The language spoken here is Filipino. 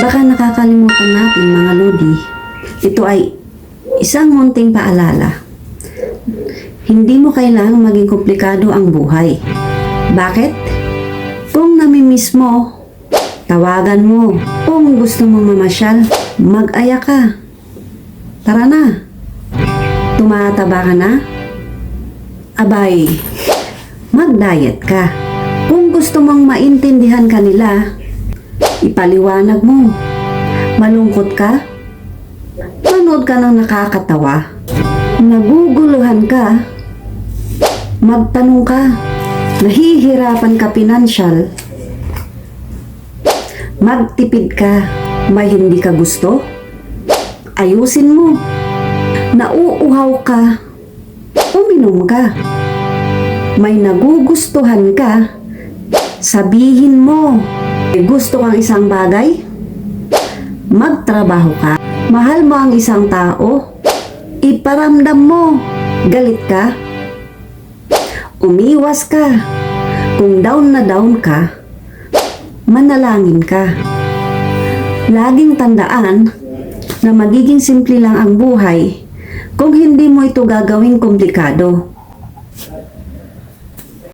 Baka nakakalimutan natin mga Lodi. Ito ay isang munting paalala. Hindi mo kailangang maging komplikado ang buhay. Bakit? Kung namimiss mo, tawagan mo. Kung gusto mo mamasyal, mag-aya ka. Tara na. Tumataba ka na? Abay, mag-diet ka. Kung gusto mong maintindihan kanila, ipaliwanag mo. Malungkot ka? Manood ka ng nakakatawa. Naguguluhan ka? Magtanong ka. Nahihirapan ka pinansyal? Magtipid ka. May hindi ka gusto? Ayusin mo. Nauuhaw ka. Uminom ka. May nagugustuhan ka. Sabihin mo. May gusto kang isang bagay? Magtrabaho ka. Mahal mo ang isang tao. Iparamdam mo. Galit ka. Umiwas ka. Kung down na down ka, manalangin ka. Laging tandaan na magiging simple lang ang buhay kung hindi mo ito gagawing komplikado.